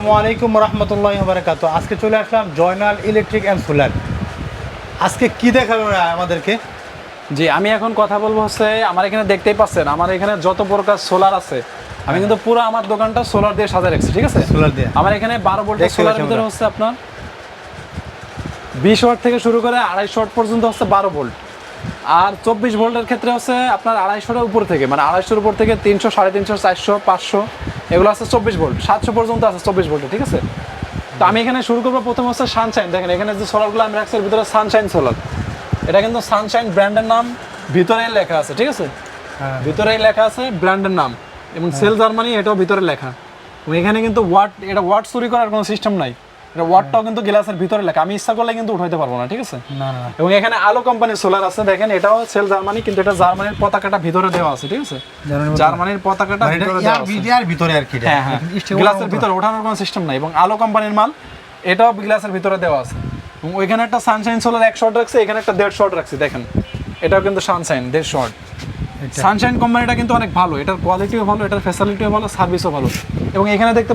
আসসালামাইকুম রহমতুল্লাহ বারাকাতু আজকে চলে আসলাম জয়নাল ইলেকট্রিক অ্যান্ড সোলার। আজকে কি দেখাবে আমাদেরকে? জি আমি এখন কথা বলব হচ্ছে আমার এখানে দেখতেই পাচ্ছেন আমার এখানে যত প্রকার সোলার আছে আমি কিন্তু পুরো আমার দোকানটা সোলার দিয়ে সাজায় রাখছি ঠিক আছে? সোলার দিয়ে। আমার এখানে বারো দেখতে সোলার ভিতরে হচ্ছে আপনার বিশ ওয়াট থেকে শুরু করে আড়াইশো ওয়াট পর্যন্ত হচ্ছে বারো ভোল্ট। আর চব্বিশ ভোল্টের ক্ষেত্রে হচ্ছে আপনার আড়াইশোটার উপর থেকে মানে আড়াইশোর উপর থেকে তিনশো সাড়ে তিনশো চারশো পাঁচশো এগুলো আছে চব্বিশ ভোল্ট সাতশো পর্যন্ত আছে চব্বিশ ভোল্টে ঠিক আছে? তো আমি এখানে শুরু করব প্রথম হচ্ছে সানশাইন দেখেন এখানে যে সোলারগুলো আমি রাখছি এর ভিতরে সানশাইন সোলার এটা কিন্তু সানশাইন ব্র্যান্ডের নাম ভিতরে লেখা আছে ঠিক আছে? হ্যাঁ। ভিতরেই লেখা আছে ব্র্যান্ডের নাম। এবং সেল জার্মানি এটাও ভিতরে লেখা। এখানে কিন্তু ওয়াট এটা ওয়াট চুরি করার কোনো সিস্টেম নাই। এটা ওয়াটটাও কিন্তু গ্লাসের ভিতরে লেখা আমি ইচ্ছা করলে কিন্তু উঠাইতে পারব না ঠিক আছে? না না না। এবং এখানে আলো কোম্পানির সোলার আছে দেখেন এটাও সেল জার্মানি কিন্তু এটা জার্মানির পতাকাটা ভিতরে দেওয়া আছে ঠিক আছে? জার্মানির পতাকাটা মানে ভিতরে দেওয়া আছে। ভিতরে আর ভিতরে আর কি হ্যাঁ হ্যাঁ। গ্লাসের ভিতরে ওঠানোর কোনো সিস্টেম নাই এবং আলো কোম্পানির মাল এটাও গ্লাসের ভিতরে দেওয়া আছে। এবং ওইখানে একটা সানশাইন সোলার এক শর্ট রাখছে এখানে একটা দেড় শর্ট রাখছি দেখেন। এটাও কিন্তু সানশাইন দেড় এটা। সানশাইন কোম্পানিটা কিন্তু অনেক ভালো এটার কোয়ালিটিও ভালো এটার ফ্যাসিলিটিও ভালো সার্ভিসও ভালো। এবং এখানে দেখতে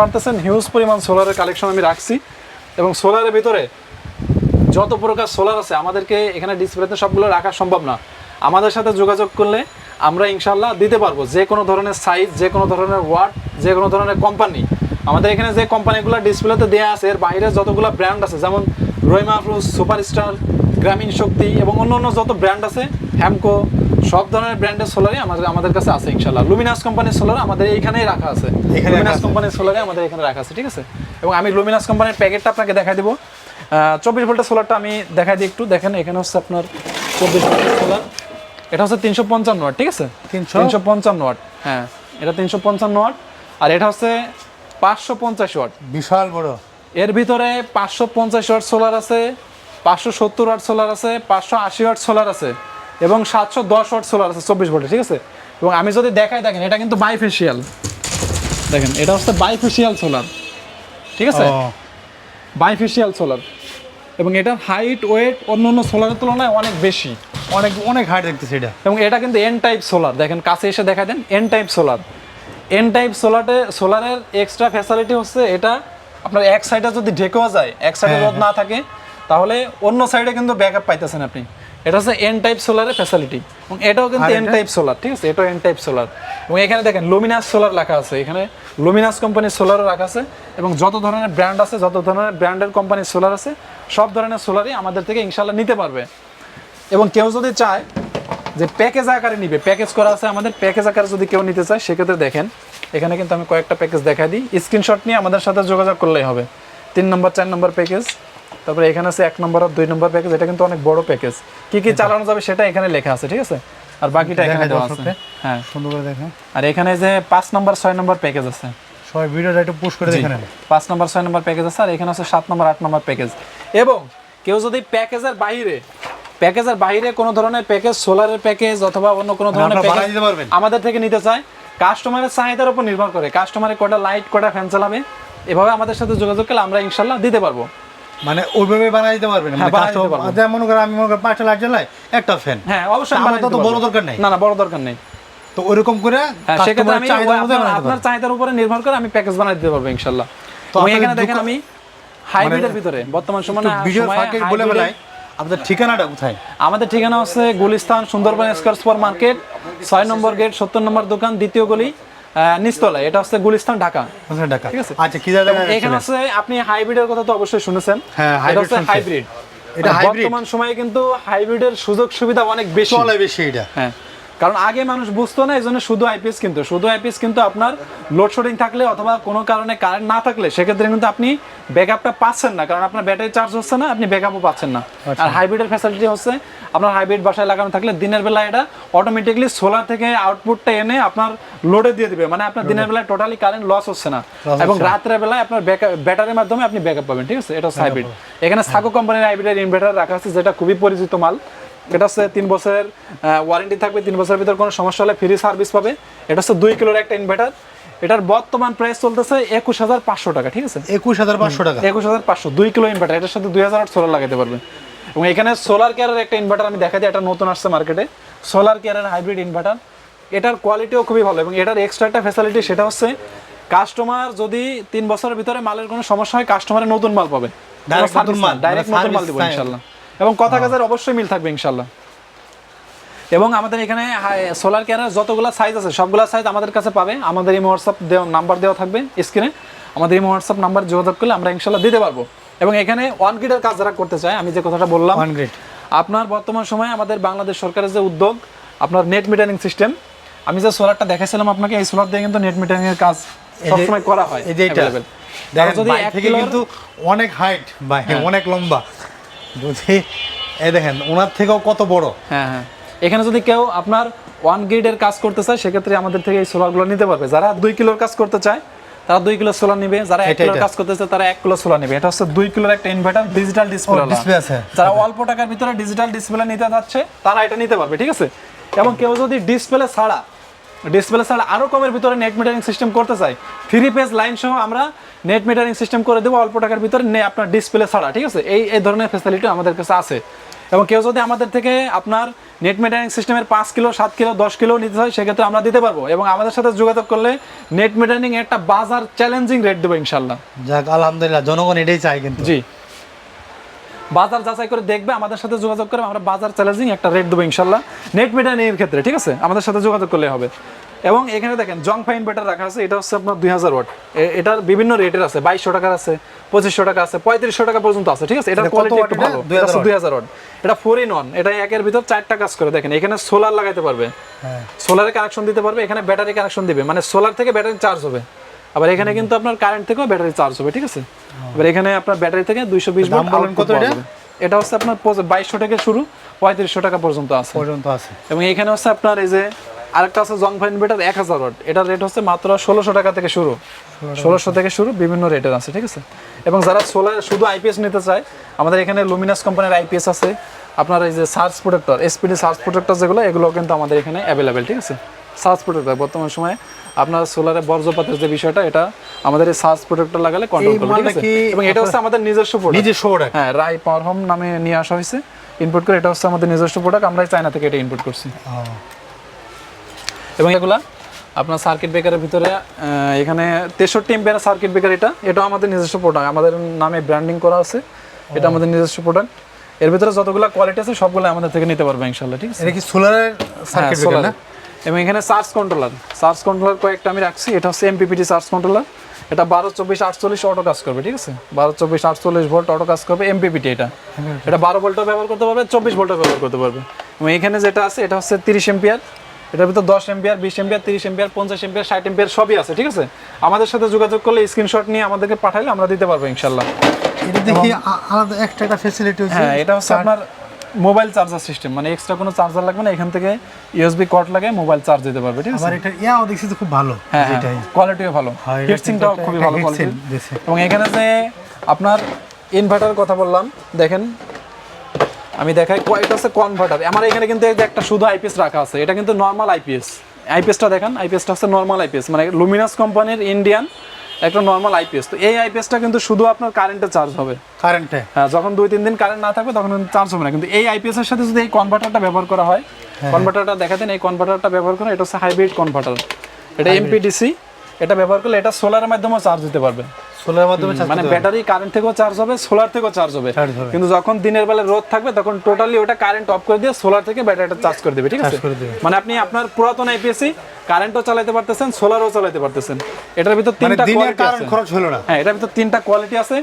পারতেছেন হিউজ পরিমাণ সোলারের কালেকশন আমি রাখছি। এবং সোলারের ভিতরে যত প্রকার সোলার আছে, আমাদেরকে এখানে ডিসপ্লেতে সবগুলো রাখা সম্ভব না। আমাদের সাথে যোগাযোগ করলে আমরা ইনশাল্লাহ দিতে পারব। যে কোনো ধরনের সাইজ যে কোনো ধরনের ওয়ার্ড যে কোনো ধরনের কোম্পানি আমাদের এখানে যে কোম্পানিগুলো ডিসপ্লেতে দেওয়া আছে, এর বাইরে যতগুলো ব্র্যান্ড আছে, যেমন ফ্রুজ সুপারস্টার গ্রামীণ শক্তি এবং অন্য অন্য যত ব্র্যান্ড আছে হ্যামকো সব ধরনের ব্র্যান্ডের সোলারই আমাদের আমাদের কাছে আছে ইনশাল্লাহ লুমিনাস কোম্পানির সোলার আমাদের এইখানেই রাখা আছে। লুমিনাস কোম্পানির সোলারই আমাদের এখানে রাখা আছে ঠিক আছে? এবং আমি লুমিনাস কোম্পানির প্যাকেটটা আপনাকে দেখাই দেবো। চব্বিশ ভোল্টের সোলারটা আমি দেখাই দিই একটু। দেখেন এখানে হচ্ছে আপনার চব্বিশ ভোল্টের সোলার এটা হচ্ছে তিনশো পঞ্চান্ন ওয়াট ঠিক আছে? 300? তিনশো পঞ্চান্ন ওয়াট হ্যাঁ। এটা তিনশো পঞ্চান্ন ওয়াট। আর এটা হচ্ছে পাঁচশো পঞ্চাশ ওয়াট। বিশাল বড়। এর ভিতরে পাঁচশো পঞ্চাশ ওয়াট সোলার আছে পাঁচশো সত্তর ওয়াট সোলার আছে পাঁচশো আশি ওয়াট সোলার আছে। এবং সাতশো দশ ওয়াট সোলার আছে চব্বিশ ভোল্টে ঠিক আছে? এবং আমি যদি দেখাই দেখেন এটা কিন্তু বাইফেশিয়াল দেখেন এটা হচ্ছে বাইফেশিয়াল সোলার ঠিক আছে? বাইফেশিয়াল সোলার এবং এটার হাইট ওয়েট অন্য অন্য সোলারের তুলনায় অনেক বেশি। অনেক অনেক হাইট দেখতেছি এটা। এবং এটা কিন্তু এন টাইপ সোলার দেখেন কাছে এসে দেখা দেন N type solar N type সোলারে সোলারের এক্সট্রা ফ্যাসিলিটি হচ্ছে এটা আপনার এক সাইডে যদি ঢেকেও যায় এক সাইডে হ্যাঁ, রোদ না থাকে তাহলে অন্য সাইডে কিন্তু ব্যাকআপ পাইতেছেন আপনি। এটা হচ্ছে এন টাইপ সোলারের ফ্যাসিলিটি এবং এটাও কিন্তু এন টাইপ সোলার ঠিক আছে? এটাও এন টাইপ সোলার এবং এখানে দেখেন লুমিনাস সোলার লেখা আছে। এখানে লুমিনাস কোম্পানির সোলারও রাখা আছে। এবং যত ধরনের ব্র্যান্ড আছে যত ধরনের ব্র্যান্ডের কোম্পানির সোলার আছে সব ধরনের সোলারই আমাদের থেকে ইনশাল্লাহ নিতে পারবে। এবং কেউ যদি চায় যে প্যাকেজ আকারে নিবে প্যাকেজ করা আছে আমাদের প্যাকেজ আকারে যদি কেউ নিতে চায় সেক্ষেত্রে দেখেন এখানে কিন্তু আমি কয়েকটা প্যাকেজ দেখা দিই। স্ক্রিনশট নিয়ে আমাদের সাথে যোগাযোগ করলেই হবে। তিন নম্বর চার নম্বর প্যাকেজ তারপরে এখানে আছে এক নম্বর আর দুই নম্বর প্যাকেজ এটা কিন্তু অনেক বড় প্যাকেজ কি কি চালানো যাবে সেটা এখানে লেখা আছে ঠিক আছে? আর বাকিটা এখানে দেওয়া আছে। হ্যাঁ। সুন্দর করে দেখেন আর এখানে যে পাঁচ নম্বর ছয় নম্বর প্যাকেজ আছে। সবাই ভিডিওটা একটু পুশ করে জি। দেখে নেন। পাঁচ নম্বর ছয় নম্বর প্যাকেজ আছে আর এখানে আছে সাত নম্বর আট নম্বর প্যাকেজ এবং কেউ যদি প্যাকেজের বাইরে প্যাকেজের বাইরে কোনো ধরনের প্যাকেজ সোলারের প্যাকেজ অথবা অন্য কোনো ধরনের প্যাকেজ? আমাদের থেকে নিতে চায় কাস্টমারের চাহিদার উপর নির্ভর করে। কাস্টমারের কটা লাইট কটা ফ্যান চালাবে এভাবে আমাদের সাথে যোগাযোগ করলে আমরা ইনশাল্লাহ দিতে পারব। মানে ওইভাবে বানাই দিতে পারবেন হ্যাঁ, মানে। যেমন মনে করেন আমি মনে করেন পাঁচটা লাইট জ্বালাই একটা ফ্যান হ্যাঁ অবশ্যই আমার তো বড় দরকার নাই। না না বড় দরকার নেই তো ওইরকম করে হ্যাঁ সেক্ষেত্রে আমি আপনার-। চাহিদার উপরে নির্ভর করে আমি প্যাকেজ বানাই দিতে পারব ইনশাল্লাহ তো আপনাদের এখানে দেখেন আমি হাইব্রিডের ভিতরে বর্তমান সময়ে ভিডিও ফাঁকে বলে বেলায় আপনাদের ঠিকানাটা কোথায় আমাদের ঠিকানা হচ্ছে Gulistan Sundarban square super market ছয় নম্বর গেট সত্তর নম্বর দোকান দ্বিতীয় গলি আহ, নিচতলা এটা হচ্ছে গুলিস্তান ঢাকা। ঢাকা। ঠিক আছে। আচ্ছা কি এখানে হচ্ছে আপনি হাইব্রিডের কথা তো অবশ্যই শুনেছেন। হ্যাঁ, হাইব্রিড এটা বর্তমান সময়ে কিন্তু হাইব্রিডের সুযোগ সুবিধা অনেক বেশি। বেশি এটা। হ্যাঁ। কারণ আগে মানুষ বুঝতো না এই জন্য শুধু আইপিএস কিন্তু। শুধু আইপিএস কিন্তু আপনার লোডশেডিং থাকলে অথবা কোনো কারণে কারেন্ট না থাকলে সেক্ষেত্রে কিন্তু আপনি ব্যাকআপটা পাচ্ছেন না। কারণ আপনার ব্যাটারি চার্জ হচ্ছে না আপনি ব্যাকআপও পাচ্ছেন না। আচ্ছা। আর হাইব্রিডের ফ্যাসিলিটি হচ্ছে আপনার হাইব্রিড বাসায় লাগানো থাকলে দিনের বেলা এটা অটোমেটিকলি সোলার থেকে আউটপুটটা এনে আপনার লোডে দিয়ে দিবে। মানে আপনার দিনের বেলায় টোটালি কারেন্ট লস হচ্ছে না। এবং। রাত্রের বেলায় আপনার ব্যাটারির মাধ্যমে আপনি ব্যাকআপ পাবেন ঠিক আছে? এটা হচ্ছে হাইব্রিড এখানে সাকো কোম্পানির হাইব্রিডের ইনভার্টার রাখা আছে যেটা খুবই পরিচিত মাল। এটা হচ্ছে তিন বছরের ওয়ারেন্টি থাকবে তিন বছরের ভিতর কোনো সমস্যা হলে ফ্রি সার্ভিস পাবে। এটা হচ্ছে দুই কিলোর একটা ইনভার্টার এটার বর্তমান প্রাইস চলতেছে একুশ হাজার পাঁচশো টাকা ঠিক আছে? একুশ হাজার পাঁচশো টাকা। একুশ হাজার পাঁচশো দুই কিলো ইনভার্টার এটার সাথে দুই হাজার আট সোলার লাগাতে পারবে এবং এখানে সোলার কেয়ারের একটা ইনভার্টার আমি দেখা দিই এটা নতুন আসছে মার্কেটে সোলার কেয়ারের হাইব্রিড ইনভার্টার এটার কোয়ালিটিও খুবই ভালো এবং এটার এক্সট্রা একটা ফ্যাসিলিটি সেটা হচ্ছে কাস্টমার যদি তিন বছরের ভিতরে মালের কোনো সমস্যা হয় কাস্টমারের নতুন মাল পাবে। Direct নতুন মাল, ডাইরেক্ট মানে নতুন মাল দিব ইনশাল্লাহ। এবং কথা কাজের অবশ্যই মিল থাকবে ইনশাল্লাহ এবং আমাদের এখানে সোলার ক্যানের যতগুলো সাইজ আছে সবগুলো সাইজ আমাদের কাছে পাবে। আমাদের এই হোয়াটসঅ্যাপ দেওয়া নাম্বার দেওয়া থাকবে স্ক্রিনে আমাদের এই হোয়াটসঅ্যাপ নাম্বার যোগাযোগ করলে আমরা ইনশাল্লাহ দিতে পারব। এবং এখানে ওয়ান গ্রিডের কাজ যারা করতে চায় আমি যে কথাটা বললাম ওয়ান গ্রেড আপনার বর্তমান সময়ে আমাদের বাংলাদেশ সরকারের যে উদ্যোগ আপনার নেট মিটারিং সিস্টেম আমি যে সোলারটা দেখাইছিলাম আপনাকে এই সোলার দিয়ে কিন্তু নেট মিটারিং এর কাজ সবসময় করা হয় এই যে এটা। দেখেন যদি এক কিন্তু অনেক হাইট বা অনেক লম্বা। যদি এই দেখেন ওনার থেকেও কত বড়? হ্যাঁ হ্যাঁ। এখানে যদি কেউ আপনার ওয়ান গ্রিডের কাজ করতে চায় সেক্ষেত্রে আমাদের থেকে এই সোলারগুলো নিতে পারবে। যারা দুই কিলোর কাজ করতে চায় তারা দুই কিলো সোলার নিবে। যারা এক কিলোর কাজ করতে চায় তারা এক কিলো সোলার নিবে। এটা হচ্ছে দুই কিলোর একটা ইনভার্টার ডিজিটাল ডিসপ্লে ডিসপ্লে আছে। যারা অল্প টাকার ভিতরে ডিজিটাল ডিসপ্লে নিতে যাচ্ছে তারা এটা নিতে পারবে ঠিক আছে? এবং কেউ যদি ডিসপ্লে ছাড়া ডিসপ্লে ছাড়া আরও কমের ভিতরে নেট মিটারিং সিস্টেম করতে চাই থ্রি পেজ লাইন সহ আমরা নেট মিটারিং সিস্টেম করে দেবো অল্প টাকার ভিতরে নে আপনার ডিসপ্লে ছাড়া ঠিক আছে? এই এই ধরনের ফেসিলিটি আমাদের কাছে আছে। এবং কেউ যদি আমাদের থেকে আপনার নেট মিটারিং সিস্টেমের পাঁচ কিলো সাত কিলো দশ কিলো নিতে হয় সেক্ষেত্রে আমরা দিতে পারব। এবং আমাদের সাথে যোগাযোগ করলে নেট মিটারিং একটা বাজার চ্যালেঞ্জিং রেট দেবো ইনশাল্লাহ যাক আলহামদুলিল্লাহ জনগণ এটাই চাই কিন্তু। জি। বাজার যাচাই করে দেখবে আমাদের সাথে যোগাযোগ করে আমরা বাজার চ্যালেঞ্জিং একটা রেট দেবো ইনশাল্লাহ। নেট মিটার এর ক্ষেত্রে ঠিক আছে? আমাদের সাথে যোগাযোগ করলে হবে। এবং এখানে দেখেন জং ফাইন বেটার রাখা আছে এটা হচ্ছে আপনার দুই হাজার ওয়াট এটার বিভিন্ন রেটের আছে বাইশশো টাকার আছে পঁচিশশো টাকা আছে পঁয়ত্রিশশো টাকা পর্যন্ত আছে ঠিক আছে? এটা কত কোয়ালিটি একটু ভালো। দুই হাজার ওয়াট এটা ফোর ইন ওয়ান এটা একের ভিতর চারটা কাজ করে দেখেন। এখানে সোলার লাগাইতে পারবে। হ্যাঁ। সোলারে কানেকশন দিতে পারবে এখানে ব্যাটারি কানেকশন দিবে। মানে সোলার থেকে ব্যাটারি চার্জ হবে। আবার এখানে কিন্তু আপনার কারেন্ট থেকেও ব্যাটারি চার্জ হবে ঠিক আছে? এবার এখানে আপনার ব্যাটারি থেকে দুইশো বিশ কত এটা? এটা হচ্ছে আপনার বাইশশো থেকে শুরু পঁয়ত্রিশশো টাকা পর্যন্ত আছে। পর্যন্ত আছে। এবং এখানে হচ্ছে আপনার এই যে আরেকটা আছে জং ফাইন বেটার এক হাজার ওয়াট এটার রেট হচ্ছে মাত্র ষোলোশো টাকা থেকে শুরু। ষোলোশো থেকে শুরু বিভিন্ন রেটের আছে ঠিক আছে? এবং যারা সোলার শুধু আইপিএস নিতে চায় আমাদের এখানে লুমিনাস কোম্পানির আইপিএস আছে। আপনার এই যে search protector SPD search protector যেগুলো এগুলো কিন্তু আমাদের এখানে অ্যাভেলেবেল ঠিক আছে? সার্চ প্রোটেক্টর বর্তমান সময়ে আপনার সোলারে বর্জ্যপাতের যে বিষয়টা এটা আমাদের এই সার্চ প্রোটেক্টর লাগালে কন্ট্রোল করবে ঠিক আছে? এবং এটা হচ্ছে আমাদের নিজস্ব প্রোডাক্ট নিজে শোটা হ্যাঁ রাই পাওয়ার হোম নামে নিয়ে আসা হয়েছে। ইনপুট করে এটা হচ্ছে আমাদের নিজস্ব প্রোডাক্ট আমরা চায়না থেকে এটা ইনপুট করছি। এবং এগুলা আপনার সার্কিট ব্রেকারের ভিতরে এখানে তেষট্টি এম্পিয়ার সার্কিট ব্রেকার এটা এটা আমাদের নিজস্ব প্রোডাক্ট আমাদের নামে ব্র্যান্ডিং করা আছে এটা আমাদের নিজস্ব প্রোডাক্টের ভিতরে যতগুলো কোয়ালিটি আছে সবগুলো আমাদের থেকে নিতে পারবে ইনশাল্লাহ ঠিক আছে? এটা কি সোলারের সার্কিট ব্রেকার না। এবং এখানে চার্জ কন্ট্রোলার। চার্জ কন্ট্রোলার কয়েকটা আমি রাখছি। এটা হচ্ছে এমপিপিটি চার্জ কন্ট্রোলার। এটা বারো চব্বিশ আটচল্লিশ অটো কাজ করবে ঠিক আছে? বারো চব্বিশ আটচল্লিশ ভোল্ট অটো কাজ করবে এমপিপিটি এটা। এটা বারো ভোল্টও ব্যবহার করতে পারবে চব্বিশ ভোল্টও ব্যবহার করতে পারবে। এবং এখানে যেটা আছে এটা হচ্ছে তিরিশ এম্পিয়ার। এটার ভিতরে দশ এম্পিয়ার বিশ এম্পিয়ার তিরিশ এম্পিয়ার পঞ্চাশ এম্পিয়ার ষাট এম্পিয়ার সবই আছে ঠিক আছে? আমাদের সাথে যোগাযোগ করলে স্ক্রিনশট নিয়ে আমাদেরকে পাঠাইলে আমরা দিতে পারব ইনশাল্লাহ এটা দেখি আলাদা একটা একটা ফ্যাসিলিটি হ্যাঁ এটা হচ্ছে আপনার মোবাইল চার্জার সিস্টেম মানে এক্সট্রা কোনো চার্জার লাগবে না এখান থেকে ইউএসবি কর্ড লাগে মোবাইল চার্জ দিতে পারবে ঠিক আছে? আবার এটা ইয়াও দেখছি খুব ভালো হ্যাঁ কোয়ালিটিও ভালো। হ্যাঁ, হিটসিংটাও খুবই ভালো কোয়ালিটি এবং এখানে যে আপনার ইনভার্টার কথা বললাম দেখেন আমি দেখাই ক- এটা হচ্ছে কনভার্টার আমার এখানে কিন্তু একটা শুধু আইপিএস রাখা আছে এটা কিন্তু নর্মাল আইপিএস আইপিএসটা দেখেন আইপিএসটা হচ্ছে নর্মাল আইপিএস মানে লুমিনাস কোম্পানির ইন্ডিয়ান একটা নর্মাল আইপিএস তো এই আইপিএসটা কিন্তু শুধু আপনার কারেন্টে চার্জ হবে। কারেন্টে হ্যাঁ যখন দুই তিন দিন কারেন্ট না থাকবে তখন চার্জ হবে না। কিন্তু এই আইপিএস এর সাথে যদি এই কনভার্টারটা ব্যবহার করা হয় কনভার্টারটা কনভার্টারটা দেখাতেন এই কনভার্টারটা ব্যবহার করে এটা হচ্ছে হাইব্রিড কনভার্টার এটা এমপিডিসি এটা ব্যবহার করলে এটা সোলারের মাধ্যমে চার্জ দিতে পারবে সোলারের মাধ্যমে মানে ব্যাটারি কারেন্ট থেকেও চার্জ হবে সোলার থেকেও চার্জ হবে। কিন্তু যখন দিনের বেলা রোদ থাকবে তখন টোটালি ওটা কারেন্ট অফ করে দিয়ে সোলার থেকে ব্যাটারিটা চার্জ করে দেবে ঠিক আছে। মানে আপনি আপনার পুরাতন আইপিএসি কারেন্টও চালাতে পারতেছেন সোলারও চালাতে পারতেছেন। এটার ভিতর মানে তিনটা কোয়ালিটি আছে। খরচ হলো না। হ্যাঁ এটার ভিতর তিনটা কোয়ালিটি আছে।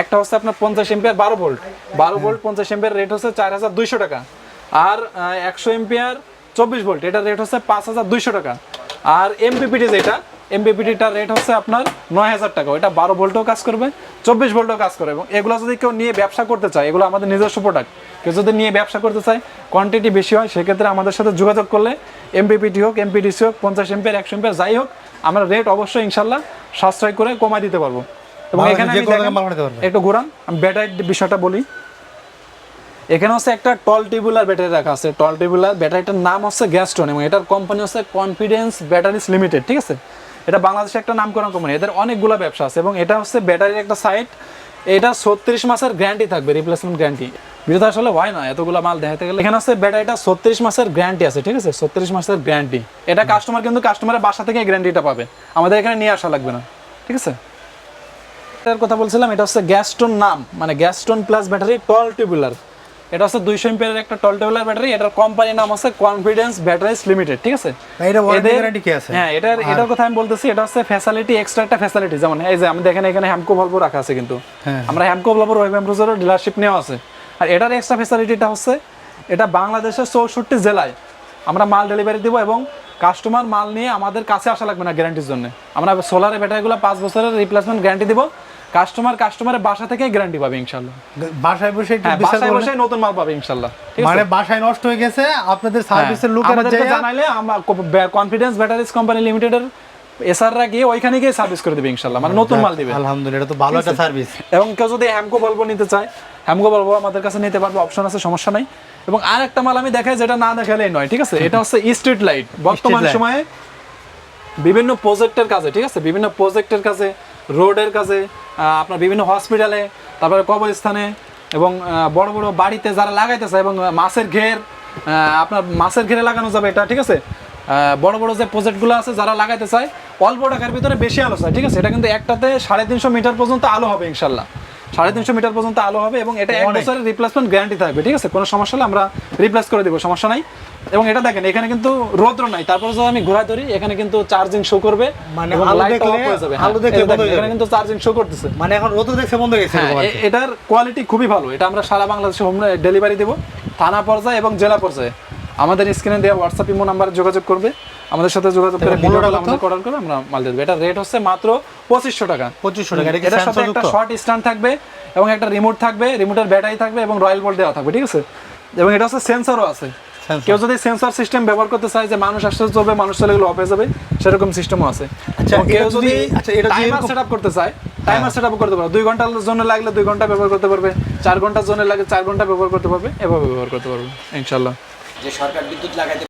একটা হচ্ছে আপনার পঞ্চাশ এম্পিয়ার বারো ভোল্ট বারো ভোল্ট পঞ্চাশ এম্পিয়ার রেট হচ্ছে চার হাজার দুইশো টাকা। আর একশো এম্পিয়ার চব্বিশ ভোল্ট এটার রেট হচ্ছে পাঁচ হাজার দুইশো টাকা। আর এমপিপিটি যেটা এমপিপিটিটার রেট হচ্ছে আপনার নয় হাজার টাকা। এটা বারো ভোল্টও কাজ করবে চব্বিশ ভোল্টও কাজ করবে। এবং এগুলো যদি কেউ নিয়ে ব্যবসা করতে চায় এগুলো আমাদের নিজস্ব প্রোডাক্ট কেউ যদি নিয়ে ব্যবসা করতে চায় কোয়ান্টিটি বেশি হয় সেক্ষেত্রে আমাদের সাথে যোগাযোগ করলে এমপিপিটি হোক এমপিডিসি হোক পঞ্চাশ এম্পিয়ার একশো এম্পিয়ার যাই হোক আমরা রেট অবশ্যই ইনশাল্লাহ সাশ্রয় করে কমাই দিতে পারব। এবং এখানে একটু ঘুরান আমি ব্যাটারির বিষয়টা বলি। এখানে হচ্ছে একটা টল টিবুলার ব্যাটারি রাখা আছে। টল টিবুলার ব্যাটারিটার নাম হচ্ছে গ্যাস্টন এবং এটার কোম্পানি হচ্ছে কনফিডেন্স ব্যাটারিজ লিমিটেড ঠিক আছে? এটা বাংলাদেশে একটা নামকরণ কোম্পানি এদের অনেকগুলো ব্যবসা আছে এবং এটা হচ্ছে ব্যাটারির একটা সাইট এটা ছত্রিশ মাসের গ্যারান্টি থাকবে রিপ্লেসমেন্ট গ্যারান্টি বিরোধ আসলে হয় না, এতগুলো মাল দেখাতে গেলে। এখানে আছে ব্যাটারিটা ছত্রিশ মাসের গ্যারান্টি আছে, ঠিক আছে? ছত্রিশ মাসের গ্যারান্টি এটা কাস্টমার কিন্তু কাস্টমারের বাসা থেকে গ্যারান্টিটা পাবে। আমাদের এখানে নিয়ে আসা লাগবে না, ঠিক আছে? এটার কথা বলছিলাম, এটা হচ্ছে গ্যাস্টোন নাম মানে Gaston plus battery tall tubular এটা হচ্ছে দুইশো এমপিয়ারের একটা টল টিউবুলার ব্যাটারি এটার কোম্পানির নাম হচ্ছে কনফিডেন্স ব্যাটারিজ লিমিটেড ঠিক আছে? আছে? হ্যাঁ এটার এটার কথা আমি বলতেছি এটা হচ্ছে ফ্যাসিলিটি এক্সট্রা একটা ফ্যাসিলিটি যেমন এই যে আমি দেখেন এখানে হ্যামকো ভলভো রাখা আছে কিন্তু। হ্যাঁ। আমরা হ্যামকো ভলভোর ওয়েব এমপ্রোজারের ডিলারশিপ নেওয়া আছে। আর এটার এক্সট্রা ফ্যাসিলিটিটা হচ্ছে এটা বাংলাদেশের চৌষট্টি জেলায় আমরা মাল ডেলিভারি দিব এবং কাস্টমার মাল নিয়ে আমাদের কাছে আসা লাগবে না গ্যারান্টির জন্য। আমরা সোলারের ব্যাটারিগুলো পাঁচ বছরের রিপ্লেসমেন্ট গ্যারান্টি দিব। কাস্টমার কাস্টমারের বাসা থেকে গ্যারান্টি পাবে ইনশাল্লাহ বাসায় বসে একটু হ্যাঁ বাসায় বসে নতুন মাল পাবে ইনশাল্লাহ মানে বাসায় নষ্ট হয়ে গেছে আপনাদের সার্ভিসের হ্যাঁ, লোকেরা আমাদেরকে জানাইলে আমরা কনফিডেন্স ব্যাটারিজ কোম্পানি লিমিটেডের এসআররা গিয়ে ওইখানে গিয়ে সার্ভিস করে দিবে ইনশাল্লাহ মানে নতুন মাল দিবে। আলহামদুলিল্লাহ এটা তো ভালো একটা সার্ভিস এবং কেউ যদি হ্যামকো বলব নিতে চায় হ্যামকো বলব আমাদের কাছে নিতে পারবে অপশন আছে সমস্যা নাই। এবং আর একটা মাল আমি দেখাই যেটা না দেখালেই নয় ঠিক আছে? এটা হচ্ছে স্ট্রিট লাইট বর্তমান সময়ে বিভিন্ন প্রজেক্টের কাজে ঠিক আছে? বিভিন্ন প্রজেক্টের কাজে রোডের কাছে আপনার বিভিন্ন হসপিটালে তারপরে কবরস্থানে এবং বড় বড় বাড়িতে যারা লাগাইতে চায় এবং মাছের ঘের আপনার মাছের ঘেরে লাগানো যাবে এটা, ঠিক আছে? বড় বড় যে প্রজেক্টগুলো আছে যারা লাগাইতে চায়, অল্প টাকার ভিতরে বেশি আলো চায়, ঠিক আছে? এটা কিন্তু একটাতে সাড়ে তিনশো মিটার পর্যন্ত আলো হবে, ইনশাল্লাহ। সাড়ে তিনশো মিটার পর্যন্ত আলো হবে এবং এটা এক বছরের রিপ্লেসমেন্ট গ্যারান্টি থাকবে ঠিক আছে? কোনো সমস্যা হলে আমরা রিপ্লেস করে দেবো সমস্যা নাই। এবং এটা দেখেন এখানে কিন্তু রৌদ্র নাই। তারপরে যদি আমি ঘোরা ধরি এখানে কিন্তু চার্জিং শো করবে মানে আলো দেখলে- হয়ে। আলো দেখলে এখানে কিন্তু চার্জিং শো করতেছে। মানে এখন রোদ দেখছে বন্ধ গেছে হ্যাঁ। এটার কোয়ালিটি খুবই ভালো। এটা আমরা সারা বাংলাদেশে হোম ডেলিভারি দেবো থানা পর্যায়ে এবং জেলা পর্যায়ে। আমাদের স্ক্রিনে দেওয়া হোয়াটসঅ্যাপ ইমো নাম্বারে যোগাযোগ করবে। আমাদের সাথে যোগাযোগ করে এবং ভিডিও মূল্যটা কল আমাদের অর্ডার করে আমরা মাল দেবো। এটা রেট হচ্ছে মাত্র পঁচিশশো টাকা। পঁচিশশো টাকা এটা এটার সাথে একটা শর্ট স্ট্যান্ড থাকবে এবং একটা রিমোট থাকবে রিমোটের ব্যাটারি থাকবে এবং রয়্যাল বোল্ট দেওয়া থাকবে ঠিক আছে? এবং এটা হচ্ছে সেন্সরও আছে। কেউ যদি সেন্সর সিস্টেম ব্যবহার করতে চায় যে মানুষ আসতে চলবে মানুষ চলে গেলে অফ হয়ে যাবে সেরকম সিস্টেমও আছে। আচ্ছা, কেউ যদি আচ্ছা, টাইমার এরকম- সেটআপ করতে চায় টাইমার সেটআপ করতে পারবে। দুই ঘণ্টার জন্য লাগলে দুই ঘণ্টা ব্যবহার করতে পারবে চার ঘণ্টার জন্য লাগে চার ঘণ্টা ব্যবহার করতে পারবে এভাবে ব্যবহার করতে পারবে ইনশাল্লাহ যে সরকার বিদ্যুৎ লাগাইতে